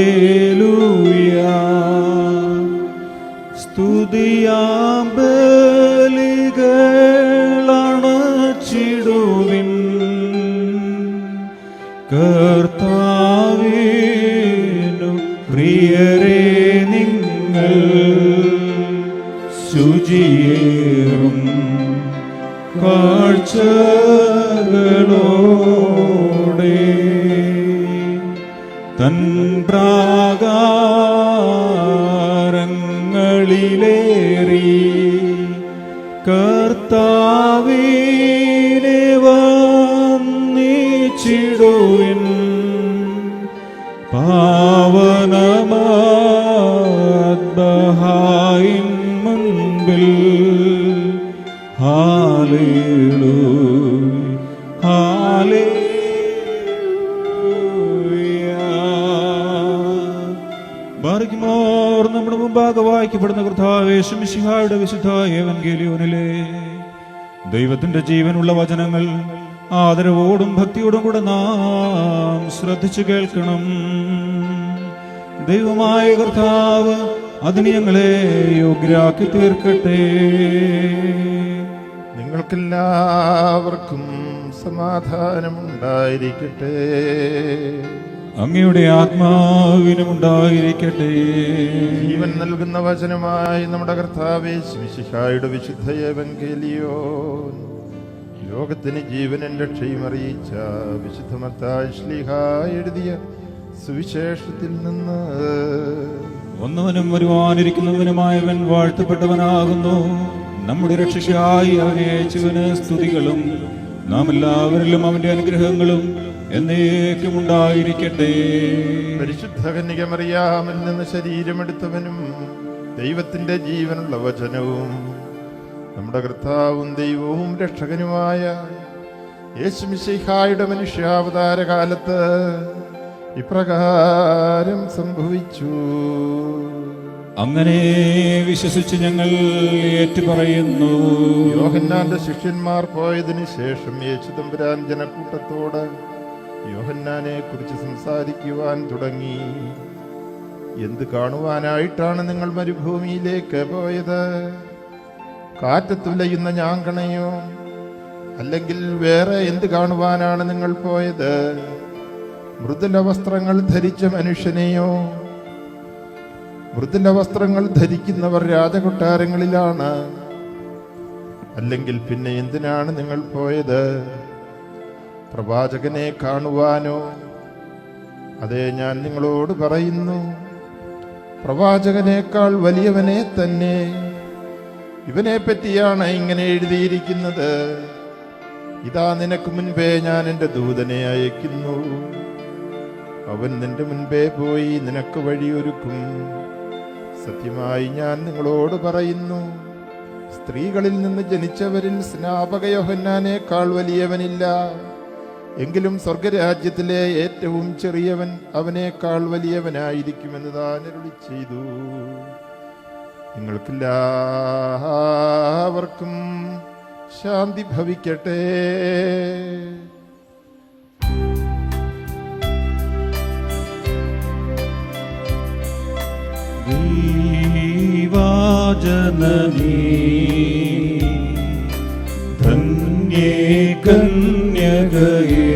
Hallelujah സ്തുതിയാം ബലികളണച്ചിടുവിൻ കർത്താവേനു പ്രിയരെ നിങ്ങൾ ശുചിയേറും. കാഴ്ചകളോടെ തൻ പ്രാകാരങ്ങളിലേറി കർത്താവിനെ വന്നിച്ചിടുവിൻ പാവനമായിൻ മുൻപിൽ. ഹാലേലൂ ബാറിക്കുമോർ നമ്മുടെ മുമ്പാകെ വായിക്കപ്പെടുന്ന കർത്താവേശമിഷിഹായുടെ വിശുദ്ധ ഏവൻഗേലിയോനിലെ ദൈവത്തിന്റെ ജീവനുള്ള വചനങ്ങൾ ആദരവോടും ഭക്തിയോടും കൂടെ നാം ശ്രദ്ധിച്ചു കേൾക്കണം. ദൈവമായ കർത്താവ് അതിന് ഞങ്ങളെ യോഗ്യരാക്കി തീർക്കട്ടെ. നിങ്ങൾക്കെല്ലാവർക്കും സമാധാനമുണ്ടായിരിക്കട്ടെ. അങ്ങയുടെ ആത്മാവിനും ഉണ്ടായിരിക്കട്ടെ ജീവൻ നൽകുന്ന വചനമായി നമ്മുടെ കർത്താവേ ശിശിഹായുടെ വിശുദ്ധ ഏവങ്കേലിയോ ലോകത്തിന് ജീവനും രക്ഷയും അറിയിച്ച വിശുദ്ധമത്തായ ശ്ലീഹ എഴുതിയ സുവിശേഷത്തിൽ നിന്ന് ഒന്നവനും വരുവാനിരിക്കുന്നവനുമായവൻ വാഴ്ത്തപ്പെട്ടവനാകുന്നു. നമ്മുടെ രക്ഷയായി അവനെ അയച്ചവന് സ്തുതികളും നാം എല്ലാവരിലും അവന്റെ അനുഗ്രഹങ്ങളും എന്നേക്കും ഉണ്ടായിരിക്കട്ടെ പരിശുദ്ധ കന്യകമറിയാമിൽ നിന്ന് ശരീരമെടുത്തവനും ദൈവത്തിന്റെ ജീവനുള്ള വചനവും നമ്മുടെ കർത്താവും ദൈവവും രക്ഷകനുമായ യേശുമിശിഹായുടെ മനുഷ്യാവതാര കാലത്ത് ഇപ്രകാരം സംഭവിച്ചു. അങ്ങനെ വിശ്വസിച്ച് ഞങ്ങൾ ഏറ്റുപറയുന്നു. യോഹന്നാന്റെ ശിഷ്യന്മാർ പോയതിനു ശേഷം യേശു തമ്പുരാൻ ജനക്കൂട്ടത്തോട് യോഹന്നാനെ കുറിച്ച് സംസാരിക്കുവാൻ തുടങ്ങി. എന്ത് കാണുവാനായിട്ടാണ് നിങ്ങൾ മരുഭൂമിയിലേക്ക് പോയത്? കാറ്റ് തുലയുന്ന ഞാങ്കണയോ? അല്ലെങ്കിൽ വേറെ എന്ത് കാണുവാനാണ് നിങ്ങൾ പോയത്? മൃദുല വസ്ത്രങ്ങൾ ധരിച്ച മനുഷ്യനെയോ? മൃദുല വസ്ത്രങ്ങൾ ധരിക്കുന്നവർ രാജകൊട്ടാരങ്ങളിലാണ്. അല്ലെങ്കിൽ പിന്നെ എന്തിനാണ് നിങ്ങൾ പോയത്? പ്രവാചകനെ കാണുവാനോ? അതേ ഞാൻ നിങ്ങളോട് പറയുന്നു പ്രവാചകനേക്കാൾ വലിയവനെ തന്നെ. ഇവനെ പറ്റിയാണ് ഇങ്ങനെ എഴുതിയിരിക്കുന്നത്. ഇതാ നിനക്ക് മുൻപേ ഞാൻ എന്റെ ദൂതനെ അയക്കുന്നു. അവൻ നിന്റെ മുൻപേ പോയി നിനക്ക് വഴിയൊരുക്കും സത്യമായി ഞാൻ നിങ്ങളോട് പറയുന്നു സ്ത്രീകളിൽ നിന്ന് ജനിച്ചവരിൽ സ്നാപകയോഹന്നാനേക്കാൾ വലിയവനില്ല. എങ്കിലും സ്വർഗരാജ്യത്തിലെ ഏറ്റവും ചെറിയവൻ അവനേക്കാൾ വലിയവനായിരിക്കുമെന്ന് താൻ അരുളി ചെയ്തു. നിങ്ങൾക്കെല്ലാവർക്കും ശാന്തി ഭവിക്കട്ടെ. ധന്യേ കന്യകയേ.